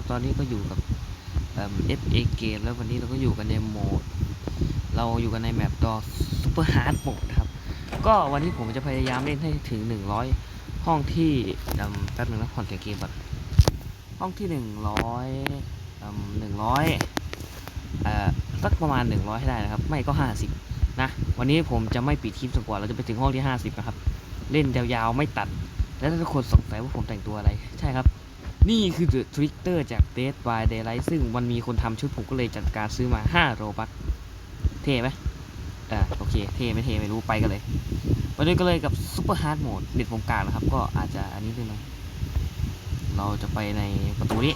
นะครับ ตอนนี้ก็อยู่กับเอ่อ FA เกมแล้ววันนี้เราก็อยู่กันในโหมด เราอยู่กันในแมปดอซูเปอร์ฮาร์ดโหมดครับ ก็วันนี้ผมจะพยายามเล่นให้ถึง 100 ห้องที่อืมแป๊บหนึงนะผ่อนเสียเกมก่อนห้องที่ 100อืม100เอ่อสักประมาณ 100 ให้ได้นะครับ ไม่ก็ 50 นะ วันนี้ผมจะไม่ปิดคลิปจนกว่าเราจะไปถึงห้องที่ 50 นะครับ เล่นยาวๆไม่ตัด แล้วถ้าทุกคนสงสัยว่าผมแต่งตัวอะไร ใช่ครับ นี่คือ The Twitter จาก Dead by Daylight ซึ่งมันมีคนทำชุดผมก็เลยจัดการซื้อมา 5 โรบัคเท่ไหมอ่าโอเค เท่ไม่เท่ไม่รู้ไปกันเลยไปด้วยกันเลยกับ Super Hard Mode เน็ตผมกลางนะครับ ก็อาจจะอันนี้ด้วยนะเราจะไปในประตูนี้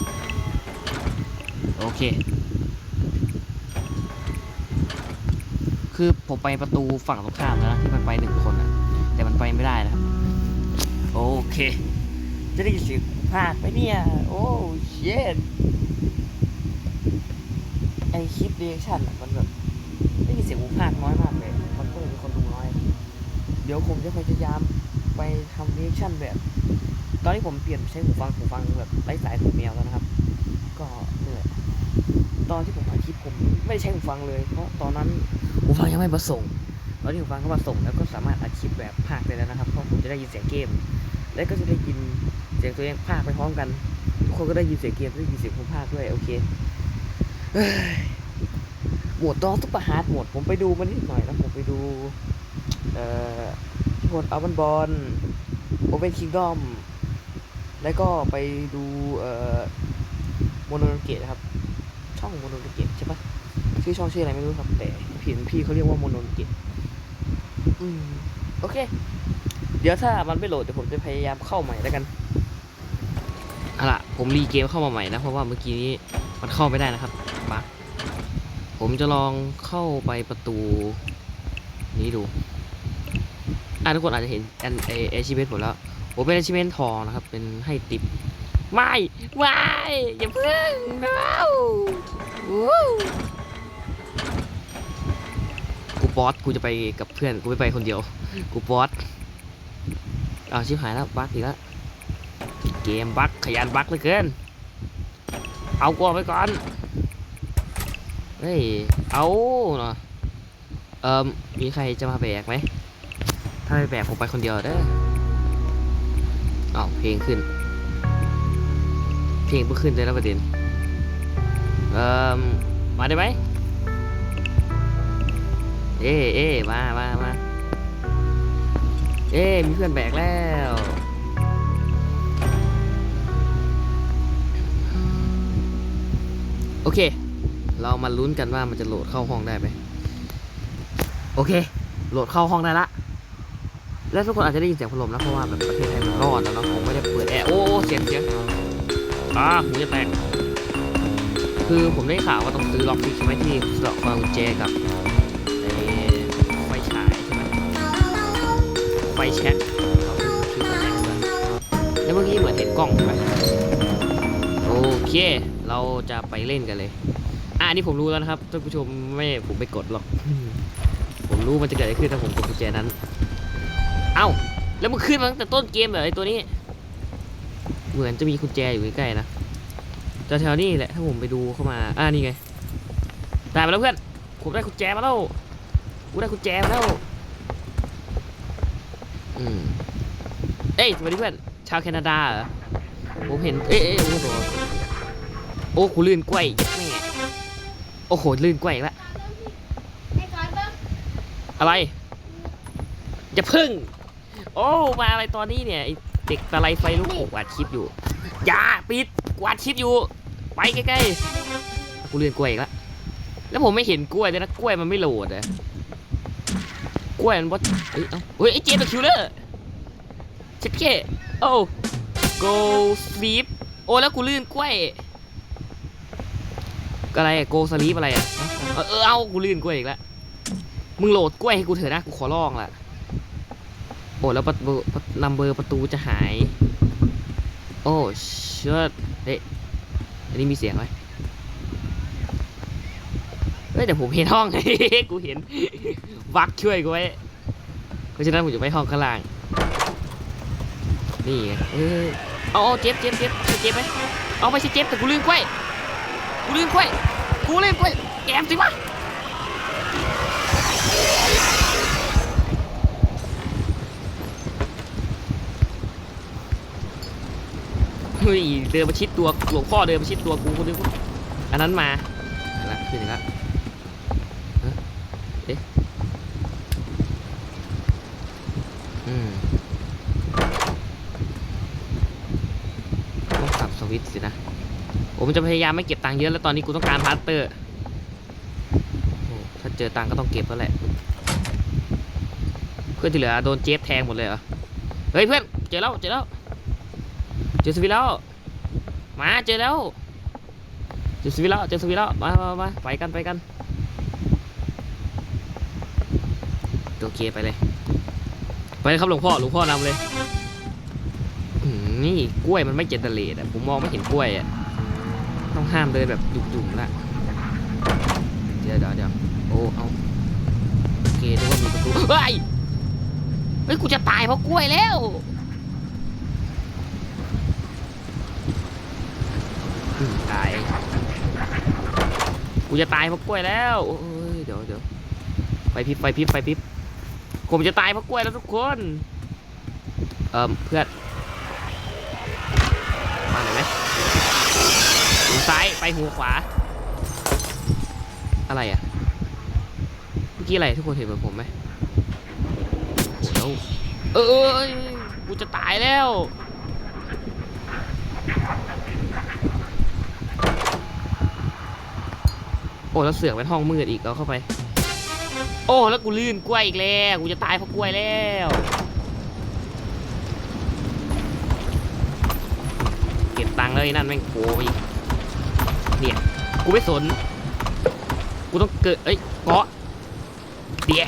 โอเค คือผมไปประตูฝั่งตรงข้ามแล้วนะ ที่มันไปหนึ่งคนอะแต่มันไปไม่ได้นะครับ โอเค จะได้ยินเสียง ภาคไปเนี่ย โอ้เชดไอคลิปเรียกชั่นมันแบบได้ยินเสียงหูภาคน้อยมากเลย มันก็เลยมีคนดูน้อย เดี๋ยวผมจะพยายามไปทำเรียกชั่นแบบ ตอนนี้ผมเปลี่ยนใช้หูฟังหูฟังแบบไร้สายหูแมวแล้วนะครับ ก็เหนื่อย ตอนที่ผมอัดคลิปผมไม่ได้ใช้หูฟังเลย เพราะตอนนั้นหูฟังยังไม่มาส่งตอนที่หูฟังเขามาส่งแล้วก็สามารถอัดคลิปแบบภาคได้แล้วนะครับ เพราะผมจะได้ยินเสียงเกม และก็จะได้ยิน สียงตัวเองภาคไปพร้อมกันทุกคนก็ได้ยินเสียงเกมได้ยินเสียงผมภาคด้วยโอเคเหมดดองทุกประหารหมดผมไปดูมานนิดหน่อยนะผมไปดู เอ่อโหมดอัลบันบอลโอเ n นคิงดอมแล้วก็ไปดูเอ่อโมโนเกตครับ ช่องโมโนเกตใช่ปะชื่อช่องชื่ออะไรไม่รู้ครับ แต่พี่พี่เขาเรียกว่าโมโนเกตอืมโอเค เดี๋ยวถ้ามันไม่โหลดเดี๋ยวผมจะพยายามเข้าใหม่แล้วกัน เอาละผมรีเกมเข้ามาใหม่นะ เพราะว่าเมื่อกี้นี้มันเข้าไม่ได้นะครับบั๊กผมจะลองเข้าไปประตู นี้ดูอะทุกคนอาจจะเห็นแอนเอเอชิเมนผมแล้วผมเป็นเอชิเมนทองนะครับ เป็นให้ติปไม่ไม่อย่าเพิ่ง no วู้กูบอสกูจะไปกับเพื่อนกูไม่ไปคนเดียว กูบอสเอาชิบหายแล้วบั๊กอีกแล้ว เกมบักขยันบักเหลือเกิน เอากลัวไปก่อน เฮ้ย เอาเนาะเอ่มมีใครจะมาแบกไหม ถ้าไม่แบกผมไปคนเดียวเด้อเอาเพลงขึ้น เพลงเพิ่งขึ้นเลยนะประเด็นเอ่มมาได้ไหม เอ้เอ้มามามาเอ้มีเพื่อนแบกแล้ว โอเค เรามาลุ้นกันว่ามันจะโหลดเข้าห้องได้ไหมโอเค โหลดเข้าห้องได้ละ แล้วทุกคนอาจจะได้ยินเสียงพัดลมนะเพราะว่าแบบประเทศไทยมันร้อนแล้วเนาะผมไม่ได้เปิดแอร์โอ้โอ้เสียงเสียงอ่าหูจะแตกคือผมได้ข่าวว่าต้องซื้อล็อกฟิกใช่ไหมที่สำหรับกุญแจกับไอ้ไฟฉายใช่ไหมไฟแช็กเราคือตำแหน่งด้วยแล้วเมื่อกี้เหมือนเห็นกล้องใช่ไหมโอเค เราจะไปเล่นกันเลย อ่านี่ผมรู้แล้วนะครับท่านผู้ชมไม่ผมไปกดหรอก ผมรู้มันจะเกิดอะไรขึ้นถ้าผมกดกุญแจนั้น เอ้า แล้วมันขึ้นมาตั้งแต่ต้นเกมเหรอไอตัวนี้ เหมือนจะมีกุญแจอยู่ใกล้ๆนะแถวๆนี้แหละถ้าผมไปดูเข้ามา อ่านี่ไงได้มาแล้วเพื่อน ผมได้กุญแจมาแล้วกูได้กุญแจมาแล้ว อืม เอ้ยสวัสดีเพื่อน ชาวแคนาดาเหรอ ผมเห็น เอ้ยเอ้ยโอ้โห โอ้กูลื่นกล้วยแม่โอ้โหลื่นกล้วยอีกแล้วอะไรจะพึ่ง โอ้มาอะไรตอนนี้เนี่ยเด็กตะไลไฟลูกโขกวาดคลิปอยู่อย่าปิดวาดคลิปอยู่ ไปใกล้ๆกูเลื่อนกล้วยอีกแล้วแล้วผมไม่เห็นกล้วยเลยนะกล้วยมันไม่โหลดอะกล้วยมันบอเฮ้ยเอ้าเฮ้ยไอ้เจมส์คิวเลอร์เช็ดเก้โอ้ go sleep โอ้แล้วกูลื่นกล้วย อะไรอะ go sleep อะไรอะเออเออเอากูลื่นกล้วยอีกแล้วมึงโหลดกล้วยให้กูเถอะนะกูขอร้องละโอ้แล้วประตูนัมเบอร์ประตูจะหาย โอ้เชิดเฮ้ยอันนี้มีเสียงไหมเฮ้ยแต่ผมเห็นห้องกูเห็นวักช่วยกูไว้เพราะฉะนั้นผมจะไปห้องข้างล่างนี่ไงเอ้ยเอาเอาเจ็บเจ็บเจ็บเจ็บไหมเอาไม่ใช่เจ็บแต่กูลืมกล้วย กูเลืมกล้วยกูเลืมกล้วยแอบสิวะเฮ้ยเดินมาชิดตัวหลวงพ่อเดินมาชิดตัวกูกูนึกว่าอันนั้นมาอันนั้นขึ้นอีกแล้วฮะเอ๊ะอืมต้องสับสวิตช์สินะ ผมจะพยายามไม่เก็บตังค์เยอะแล้วตอนนี้กูต้องการพาร์ตเตอร์ ถ้าเจอตังค์ก็ต้องเก็บแล้วแหละ เพื่อนที่เหลือโดนเจฟแทงหมดเลยเหรอ เฮ้ยเพื่อนเจอแล้วเจอแล้ว เจอสวิแล้ว มาเจอแล้ว เจอสวิแล้วเจอสวิแล้ว มามามาไปกันไปกัน โอเคไปเลย ไปเลยครับหลวงพ่อหลวงพ่อนำเลยนี่กล้วยมันไม่เจนเดเลตอะผมมองไม่เห็นกล้วยอะ ต้องห้ามเดินแบบดุ่มๆละเดี๋ยวเดี๋ยวเดี๋ยวโอ้เอาโอเคนึกว่ามีประตูเฮ้ยเฮ้ยกูจะตายเพราะกล้วยแล้วตายกูจะตายเพราะกล้วยแล้วโอ้ยเดี๋ยวเดี๋ยวไฟพิบไฟพิบไฟพิบผมจะตายเพราะกล้วยแล้วทุกคน เอ่มเพื่อน ซ้าย ไปหูขวา อะไรอะ เมื่อกี้อะไรทุกคนเห็นเหมือนผมไหมเออเออเออกูจะตายแล้ว โอ้แล้วเสือกเป็นห้องมืดอีกเอาเข้าไป โอ้แล้วกูลื่นกล้วยอีกแล้ว กูจะตายเพราะกล้วยแล้วเก็บตังค์เลยนั่นแม่งโกงอีก กูไม่สน กูต้องเกิด เอ้ยเกาะเดี๋ย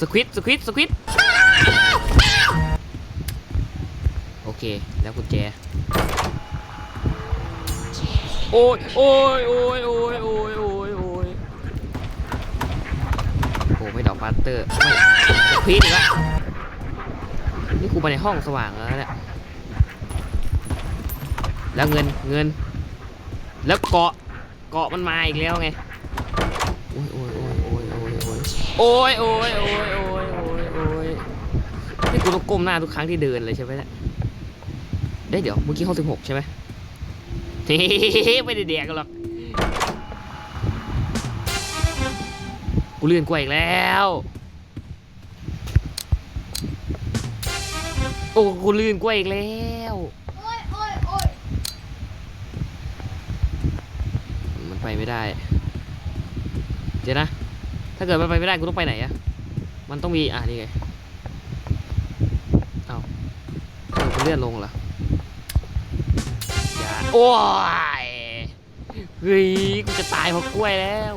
สควิตสควิตสควิตโอเค แล้วกุญแจ โอ้ยโอ้ยโอ้ยโอ้ยโอ้ยโอ้ยโอ้ยโอ้ไม่ดอกพัตเตอร์ ไม่สควิตอีกแล้วูไปในห้องสว่างแล้วเนี่ยแล้วเงินเงิน แล้วเกาะเกาะมันมาอีกแล้วไงโอ้ยโอ้ยโอ้ยโอ้ยโอ้ยโอ้ยโอ้ยโอ้ยโอ้ยโอ้ยโอ้ยนี่กูต้องก้มหน้าทุกครั้งที่เดินเลยใช่ไหมเนี่ยเด้ยเดี๋ยวเมื่อกี้ห้องสิบหกใช่ไหมเฮ้ไม่ได้แดกกันหรอกกูเลื่อนกล้วยอีกแล้ว โอ้กูลื่นกล้วยอีกแล้วมันไปไม่ได้ เดี๋ยวนะ ถ้าเกิดมันไปไม่ได้กูต้องไปไหนอะมันต้องมีอะนี่ไงเอ้าเลื่อนลงเหรออย่าโอ้ยเฮ้ยกูจะตายเพราะกล้วยแล้ว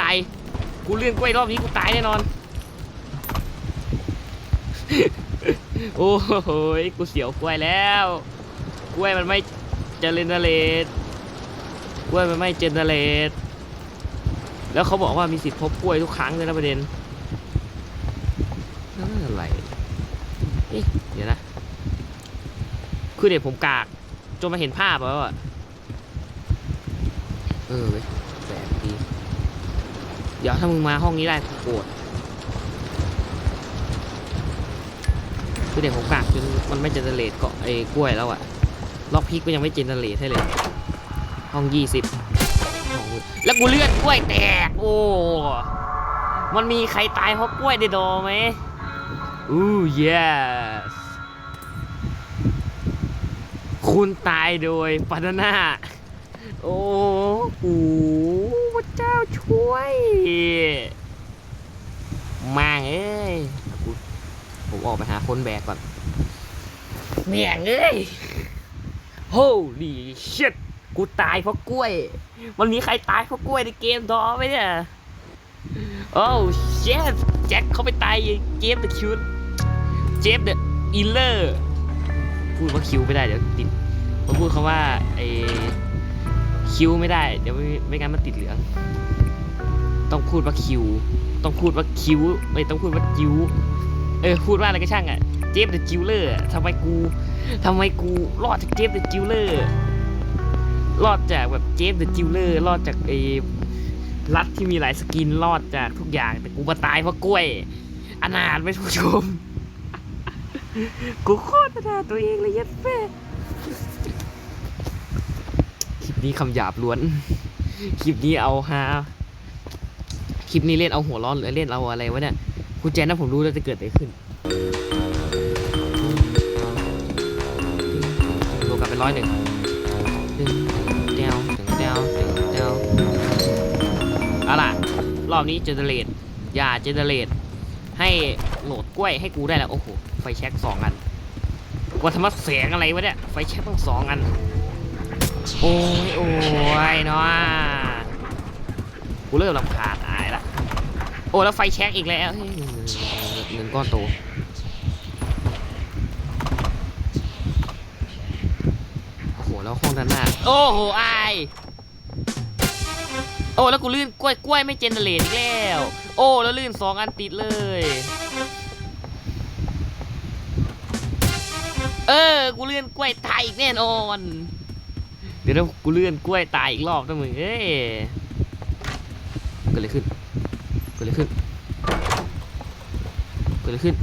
ตาย กูเลื่อนกล้วยรอบนี้กูตายแน่นอน โอ้โหยกูเสียวกล้วยแล้ว กล้วยมันไม่เจเนเรตกล้วยมันไม่เจเนเรตแล้วเขาบอกว่ามีสิทธิ์พบกล้วยทุกครั้งเลยนะประเด็นนั่นอะไรเอ๊ะเดี๋ยวนะ คือเดี๋ยวผมกาก จนมาเห็นภาพแล้วอะเออเว้ยแปลกดี เดี๋ยวถ้ามึงมาห้องนี้ได้กูโกรธคือเด็กผมกากจนมันไม่เจเนเรตเกาะไอ้กล้วยแล้วอะล็อกพีกก็ยังไม่เจเนเรตให้เลย ห้องยี่สิบแล้วกูเลื่อนกล้วยแตก โอ้ มันมีใครตายเพราะกล้วยในดอไหมอู้ yes คุณตายโดยปานานาโอ้โห พระเจ้าช่วยมาเอ้ยกูผมออกไปหาคนแบกก่อนเมียงเอ้ย holy shit กูตายเพราะกล้วย มันมีใครตายเพราะกล้วยในเกมดอไหมเนี่ย oh shit แจ็คเขาไปตายเจฟเดอะคิวเจฟเดอะอิลเลอร์ พูดว่าคิวไม่ได้เดี๋ยวติดผมพูดคำว่าไอ คิวไม่ได้ เดี๋ยวไม่ไม่งั้นมันติดเหลือง ต้องพูดว่าคิว ต้องพูดว่าคิวไม่ต้องพูดว่าจิวเออพูดว่าอะไรก็ช่างอะ เจฟเดอะจิวเลอร์ทำไมกูทำไมกูรอดจากเจฟเดอะจิวเลอร์รอดจากแบบเจฟเดอะจิวเลอร์รอดจากไอ้รัฐที่มีหลายสกินรอดจากทุกอย่าง แต่กูมาตายเพราะกล้วยอนาถไม่ผู้ชม กูโคตรอนาถตัวเองเลยยัดแม่คลิป นี้คำหยาบล้วน คลิปนี้เอาฮาคลิปนี้เล่นเอาหัวร้อนหรือเล่นเอาอะไรวะเนี่ยคุณแจนนะผมรู้แล้วจะเกิดอะไรขึ้นรวมกันเป็นร้อยหนึ่งตึงเดวตึงเดวตึงเดวเอาล่ะ รอบนี้เจเนเรตอย่าเจเนเรตให้โหลดกล้วยให้กูได้แล้ว โอ้โห ไฟแช็กสองอันว่าธรรมแสงอะไรวะเนี่ย ไฟแช็กต้องสองอัน โอ้ยโอ้ยเนาะกูเริ่มรำคาญอายละโอ้แล้วไฟแช็กอีกแล้วเฮ้ยเงินก้อนโตโอ้โหแล้วห้องด้านหน้าโอ้โหไอโอ้แล้วกูลื่นกล้วยกล้วยไม่เจนเนเรตอีกแล้ว โอ้แล้วลื่นสองอันติดเลย เออ กูเลื่อนกล้วยตายอีกแน่นอน ดี๋ยวนะกูเลื่อนกล้วยตายอีกรอบนะมึงเอ้ยเกิดอะไรขึ้นเกิดอะไรขึ้นเกิดอะไรขึ้น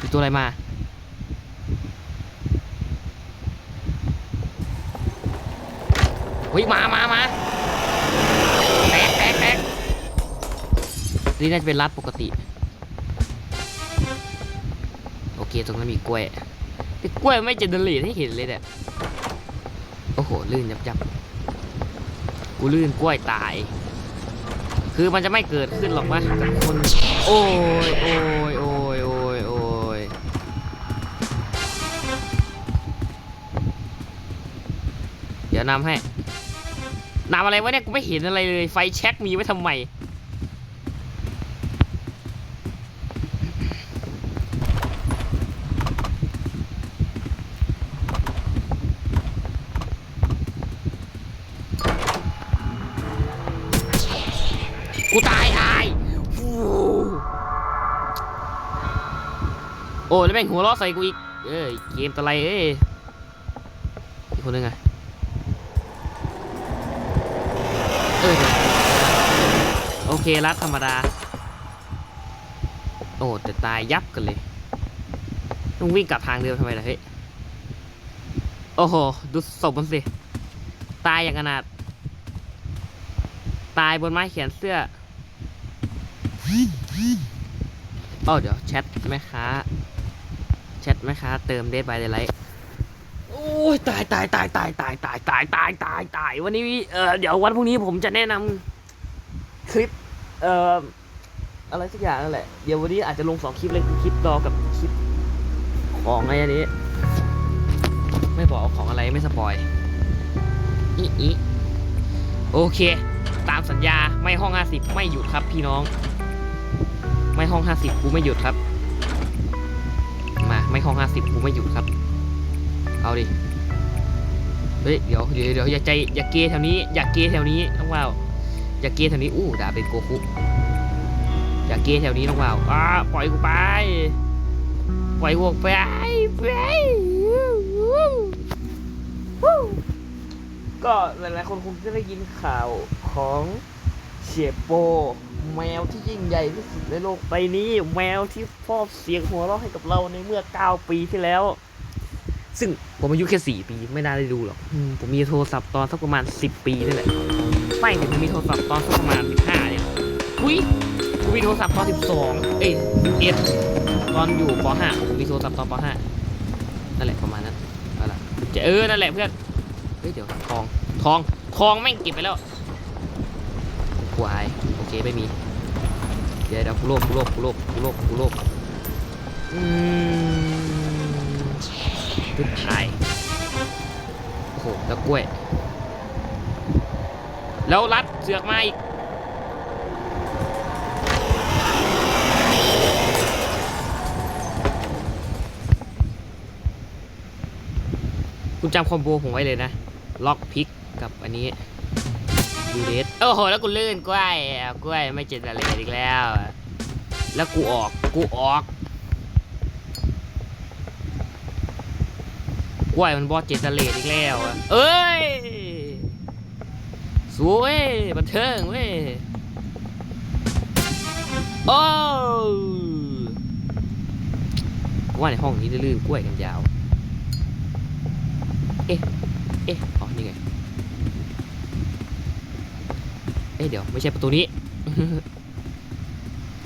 มีตัวอะไรมาเฮ้ยมามามาแตกแตกแตกนี่น่าจะเป็นรัดปกติ โอเคตรงนั้นมีกล้วยแต่กล้วยไม่เจเนเรตให้เห็นเลยเนี่ย ลื่นยับยับกูลื่นกล้วยตาย คือมันจะไม่เกิดขึ้นหรอกวะกับคน โอ้ยโอ้ยโอ้ยโอ้ยโอ้ยเดี๋ยวนำให้นำอะไรวะเนี่ยกูไม่เห็นอะไรเลย ไฟแช็กมีไว้ทำไม โอ้แล้วแม่งหัวเราะใส่กูอีก เอ้ยเกมตะไรเอ้ยอีกคนนึงอะเออโอเครัดธรรมดา โอ้แต่ตายยับกันเลย ต้องวิ่งกลับทางเดิมทำไมล่ะเฮ้ย โอ้โห ดูศพมันสิ ตายอย่างอนาถตายบนไม้เขียนเสื้อเอ้าเดี๋ยวแชทแม่ค้า แชทแม่ค้าเติมเดทบายเดลไลท์โอ้ยตายตายตายตายตายตายตายตายตายตายวันนี้เออเดี๋ยววันพรุ่งนี้ผมจะแนะนำคลิปเอ่ออะไรสักอย่างนั่นแหละเดี๋ยววันนี้อาจจะลงสองคลิปเลยคือคลิปดอกับคลิปของอะไงอันนี้ ไม่บอกของอะไรไม่สปอยอีอีโอเค ตามสัญญาไม่ห้อง 50 ไม่หยุดครับพี่น้อง ไม่ห้อง 50 กูไม่หยุดครับ มาไม่ห้อง50กูไม่หยุดครับ เอาดิ เฮ้ย เดี๋ยวเดี๋ยวเดี๋ยวอย่าใจอย่าเกแถวนี้ อย่าเกแถวนี้น้องว่าวอย่าเกแถวนี้ อู้ด่าเป็นโกคุ อย่าเกแถวนี้น้องว่าวอ่าปล่อยกูไป ปล่อยกูออกไปไปก็หลายๆคนคงจะได้ยินข่าวของ เฉีโป แมวที่ยิ่งใหญ่ที่สุดในโลกใบนี้ แมวที่ฟอบเสียงหัวเราะให้กับเราในเมื่อ 9 ปีที่แล้ว ซึ่งผมอายุแค่ 4 ปีไม่น่าได้ดูหรอกอืมผมมีโทรศัพท์ตอนสักประมาณ 10 ปีนี่แหละไม่ผมมีโทรศัพท์ตอนสักประมาณ 15เนี่ยอุ้ยกูมีโทรศัพท์ตอน 12 เอ้ย11ตอนอยู่ป .5 ผมมีโทรศัพท์ตอนป .5 นั่นแหละประมาณนั้นเอาล่ะจะเออนั่นแหละเพื่อนเฮ้ยเดี๋ยวทองทองทองแม่งเก็บไปแล้ว วายโอเคไม่มี เดี๋ยวเดี๋ยวกูโลบกูโลบกูโลบกูโลบกูโลบอืมทุกายโอ้โหตะกล้วย แล้วรัดเสือกมาอีกคุณจำคอมโบผมไว้เลยนะ ล็อกพิกกับอันนี้ ยูเดสโอ้โห แล้วกูลื่นกล้วยอะกล้วยไม่เจตนาเลยอีกแล้ว แล้วกูออกกูออก กล้วยมันบอสเจตเลดอีกแล้วเอ้ยสวยบันเทิงเว้ยโอ้ว่าในห้องนี้ลื่นกล้วยกันยาว เอ๊ะ เอ๊ะ อ๊ะเดี๋ยวไม่ใช่ประตูนี้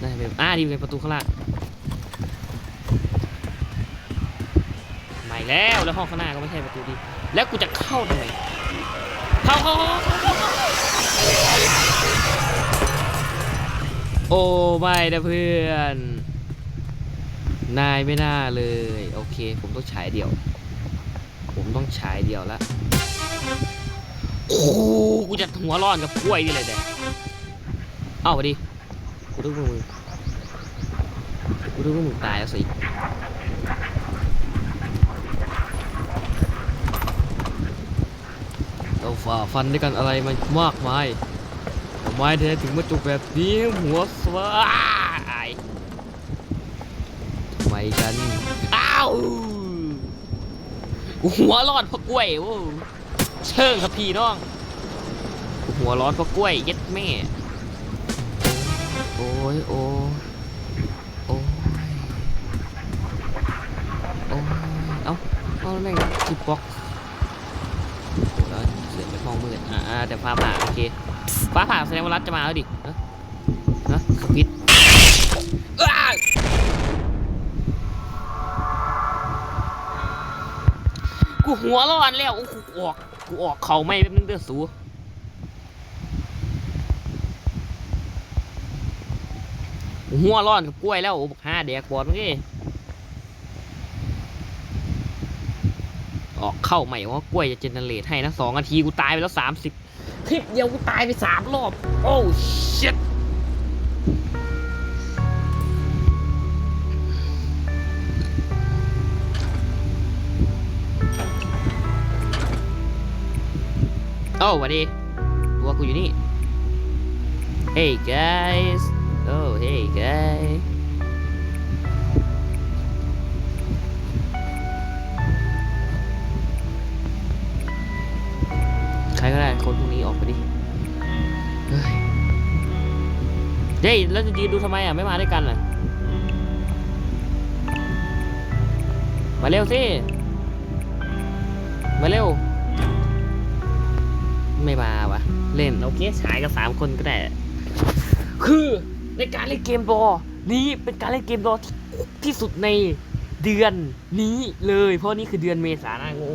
น่าจะเป็นอ่าดีเป็นประตูข้างล่างไม่แล้วแล้วห้องข้างหน้าก็ไม่ใช่ประตูดี แล้วกูจะเข้าทำไมเข้าเข้าเข้าเข้าเข้าเข้าโอ้ไม่นะเพื่อน นายไม่น่าเลย โอเค ผมต้องฉายเดี่ยว ผมต้องฉายเดี่ยวละ โอ้โหกูจะหัวร้อนกับกล้วยนี่เลยเด็เอ้ามาดิกูดูมึงกูดูว่ามึงตายแล้วสิเราฝ่าฟันด้วยกันอะไรมันมากมายทำไมแท้ถึงมาจุกแบบนี้หัวสวายทำไมกัน อ้าวหัวร้อนเพราะกล้วยโว้ เชิงครับพี่น้อง หัวร้อนเพราะกล้วย เย็ดแม่ โอ้ยโอ้โอ้ยโอ้ยเอ้าเอาแม่งจิบบล็อกแล้วเสือไปมองมืดอ่าอ่าแต่ฟ้าผ่าโอเคฟ้าผ่าแสดงว่ารัฐจะมาแล้วดิฮะฮะสปิดกูหัวร้อนแล้วโอ้กูออก กูออกเขาไม่แป๊บนึงเด้อสูหัวร้อนกับกล้วยแล้วบกห้าแดกบอดเมื่อกี้ออกเข้าใหม่ว่ากล้วยจะเจเนเรตให้นะสองนาทีกูตายไปแล้วสามสิบคลิปเดียวกูตายไปสามรอบ โอ้ชิ อ้วัสดีตัวกูอยู่นี่ Hey guys Oh hey guys ใครก็ได้คนพวกนี้ออกไปดิ เฮ้ยเฮ้ยแล้วจะยืนดูทำไมอะ ไม่มาด้วยกันอะมาเร็วสิ มาเร็ว ไม่มาวะเล่นโอเคฉายกับสามคนก็ได้ คือในการเล่นเกมบอลนี้เป็นการเล่นเกมบอลที่ที่สุดในเดือนนี้เลย เพราะนี่คือเดือนเมษาหน้าโง่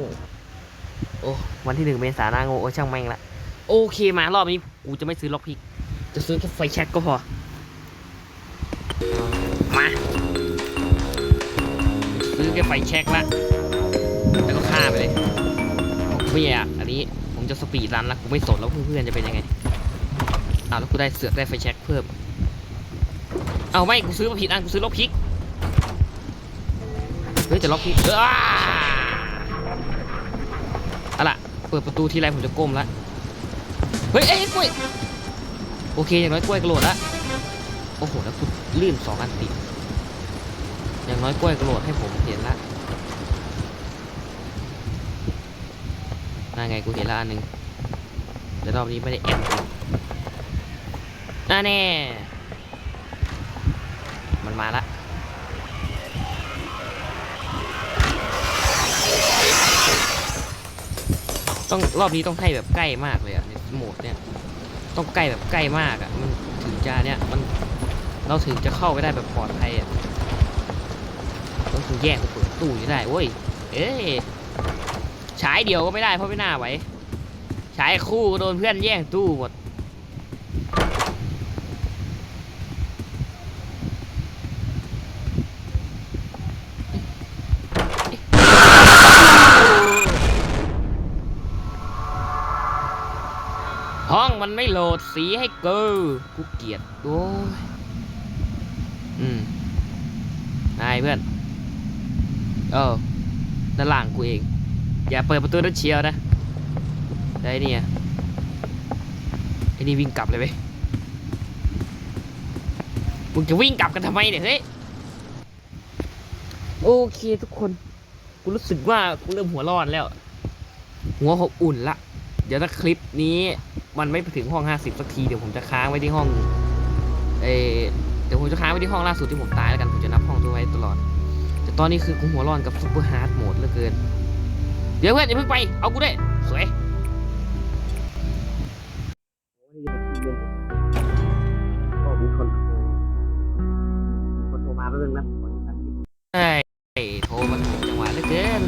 โอ้วันที่หนึ่งเมษาหน้าโง่โอ้ช่างแม่งละโอเคมารอบนี้กูจะไม่ซื้อล็อกพิก จะซื้อแค่ไฟแช็กก็พอ มา ซื้อแค่ไฟแช็กละแล้วก็ฆ่าไปเลยผมไม่อยากอันนี้ผม จะสปีดรันละกูไม่สนแล้วเพื่อนๆจะเป็นยังไงอ้าวแล้วกูได้เสือกได้ไฟแช็กเพิ่มเอาไม่กูซื้อมาผิดอันกูซื้อล็อกพิกเฮ้ยแต่ล็อกพิกเอออ่าเอาล่ะเปิดประตูทีไรผมจะก้มละเฮ้ยเอ้ยกล้วยโอเคอย่างน้อยกล้วยกระโดดละโอ้โหแล้วกูลื่นสองอันติดอย่างน้อยกล้วยกระโดดให้ผมเห็นละ น่าไงกูเห็นละอันหนึ่งแต่รอบนี้ไม่ได้แอบน่าแน่ มันมาละต้องรอบนี้ต้องให้แบบใกล้มากเลยอะในโหมดเนี่ยต้องใกล้แบบใกล้มากอะมันถึงจะเนี่ยมันเราถึงจะเข้าไปได้แบบปลอดภัยอะต้องถึงแยกเปิดตู้อยู่ได้เว้ยเอ้ย ฉายเดียวก็ไม่ได้เพราะไม่น่าไหวฉายคู่ก็โดนเพื่อนแย่งตู้หมดห้องมันไม่โหลดสีให้เกูกูเกียดโอ้ย อืม นายเพื่อน เออด้านล่างกูเอง อย่าเปิดประตูนั้นเชียวนะได้เนี่ยไอ้นี่วิ่งกลับเลยเว้ยมึงจะวิ่งกลับกันทำไมเนี่ยเฮ้ยโอเคทุกคนกูรู้สึกว่ากูเริ่มหัวร้อนแล้ว หัวหกอุ่นละ เดี๋ยวถ้าคลิปนี้มันไม่ไปถึงห้อง50สักทีเดี๋ยวผมจะค้างไว้ที่ห้องเออเดี๋ยวผมจะค้างไว้ที่ห้องล่าสุดที่ผมตายแล้วกันผมจะนับห้องตัวไว้ตลอด แต่ตอนนี้คือกูหัวร้อนกับซุปเปอร์ฮาร์ดโหมดเหลือเกิน เดี๋ยวเพื่อนอย่าเพิ่งไป เอากูด้วย สวยมีคนโทรมีคนโทรมาแป๊บนึงนะใช่โทรมาถูกจังหวะเหลือเกิน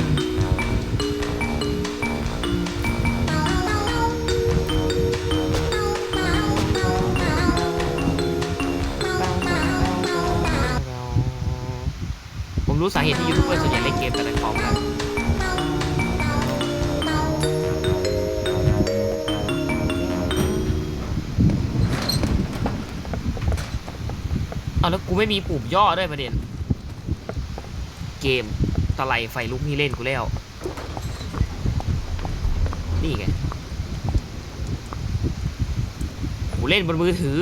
ผมรู้สาเหตุที่ยูทูบเบอร์ส่วนใหญ่เล่นเกมแต่ในคอมแล้ เอาแล้วกูไม่มีปุ่มย่อด้วยประเด็น เกมตะไลไฟลุกนี่เล่นกูแล้ว นี่ไง กูเล่นบนมือถือ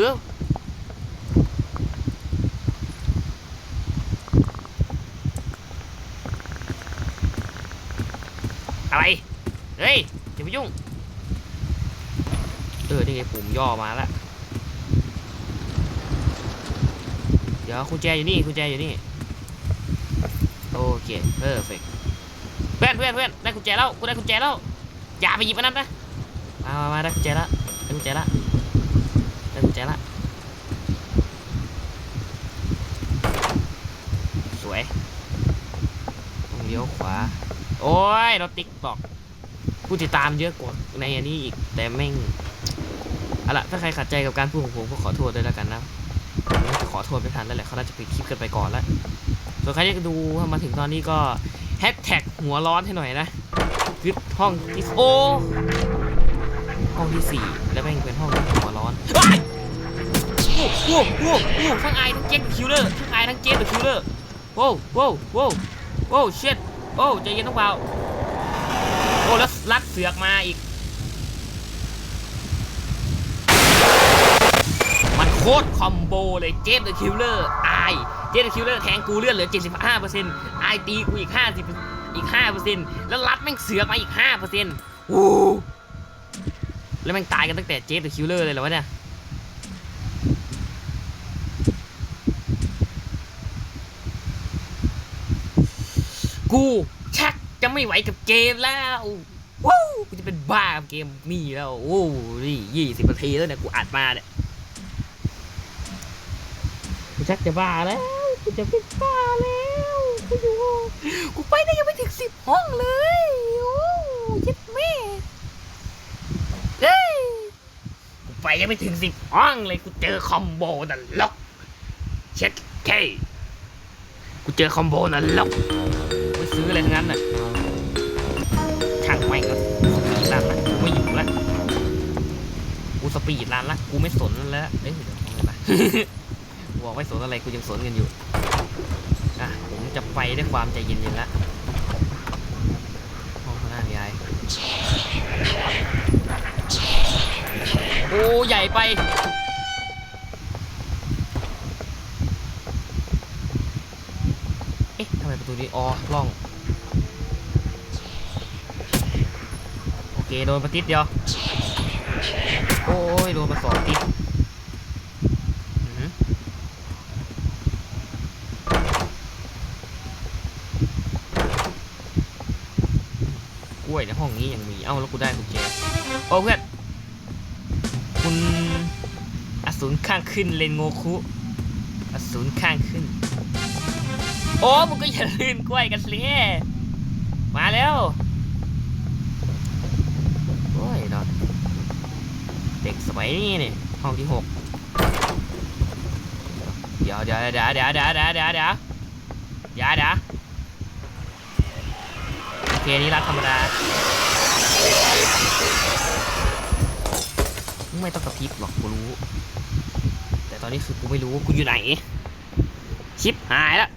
อะไร เฮ้ยอย่าไปยุ่ง เออ นี่ไงปุ่มย่อมาแล้ว เดี๋ ยวกุญแจอยู่นี่กุญแจอยู่นี่โอเคเพอร์เฟกเพื่อนเพื่อนเพื่อนได้กุญแจแล้วกูได้กุญแจแล้วอย่าไปหยิบอันนั้นนะมามามาได้กุญแจแล้วได้กุญแจแล้วได้กุญแจแล้วสวยต้องเลี้ยวขวาโอ้ยรถติ๊กตอกผู้ติดตามเยอะกว่าในอันนี้อีกแต่แม่งเอาละถ้าใครขัดใจกับการพูดของผมก็ขอโทษด้วยแล้วกันนะ ขอโทษไม่ทันแล้วแหละเขาน่าจะไปดคลิปกันไปก่อนแล้ว ส่วนใครที่ดูมาถึงตอนนี้ก็แฮชแท็กหัวร้อนให้หน่อยนะคือห้องที่โอ้ห้องที่สี่แล้วแม่งเป็นห้องที่หัวร้อนโอ้โหโอ้โหทั้งไอทั้งเจนคิวเลอร์ทั้งไอทั้งเจนคิวเลอร์โว้วโว้โว้โว้เช็ดโอ้ใจเย็นต้องเบาโอ้แล้วลักเสือกมาอีก มัน โคตรคอมโบเลยเจฟเดอะคิลเลอร์ไอเจฟเดอะคิลเลอร์แทงกูเลือดเหลือ 75%ไอตีกูอีก 50 อีก 5%แล้วรัดแม่งเสือกมาอีก 5%โอ้แล้วแม่งตายกันตั้งแต่เจฟเดอะคิลเลอร์เลยเหรอวะเนี่ยกูชักจะไม่ไหวกับเกมแล้วว้าวกูจะเป็นบ้ากับเกมนี่แล้วโอ้นี่ยี่สิบนาทีแล้วเนี่ยกูอัดมาเนี่ย กูชักจะบ้าแล้วกูจะเป็นบ้าแล้วกูอยู่กูไปได้ยังไม่ถึงสิบห้องเลยโอ้ยัดแม่เฮ้ยกูไปยังไม่ถึงสิบห้องเลยกูเจอคอมโบนั่นล็อกเช็ดเคกูเจอคอมโบนั่นล็อกไม่ซื้ออะไรทั้งนั้นน่ะช่างแม่ก็สปีดรันละกูไม่อยู่ละกูสปีดรันละกูไม่สนแล้วเอ้ยเดี๋ยวเอาไงมากู บอกไม่สนอะไรกูยังสนกันอยู่ อะ ผมจะไปด้วยความใจเย็นๆละห้องข้างหน้ามีอะไรโอ้ใหญ่ไปเอ๊ะทำไมประตูนี้อ๋อล่อง โอเค โดนมาติดเดียว โอ้ย โดนมาสองติดอื้อหือก ล้วยในห้องนี้ยังมี เอ้าแล้วกูได้กุญแจโอ้เพื่อนคุณอสูรข้างขึ้นเลนโงคุอสูรข้างขึ้น โอ้มึงก็อย่าลืมกล้วยกันสิมาแล้วโอ้ยเนาะเด็กสมัยนี้นี่ห้องที่หกเดี๋ยวเดี๋ยวเดี๋ยวเดี๋ยวเดี๋ยวเดี๋ยวเดี๋ยวเดี๋ยวเดี๋ยว นี่รัดธรรมดา ไม่ต้องกระพริบหรอกกูรู้ แต่ตอนนี้คือกูไม่รู้ว่ากูอยู่ไหน ชิปหายแล้ว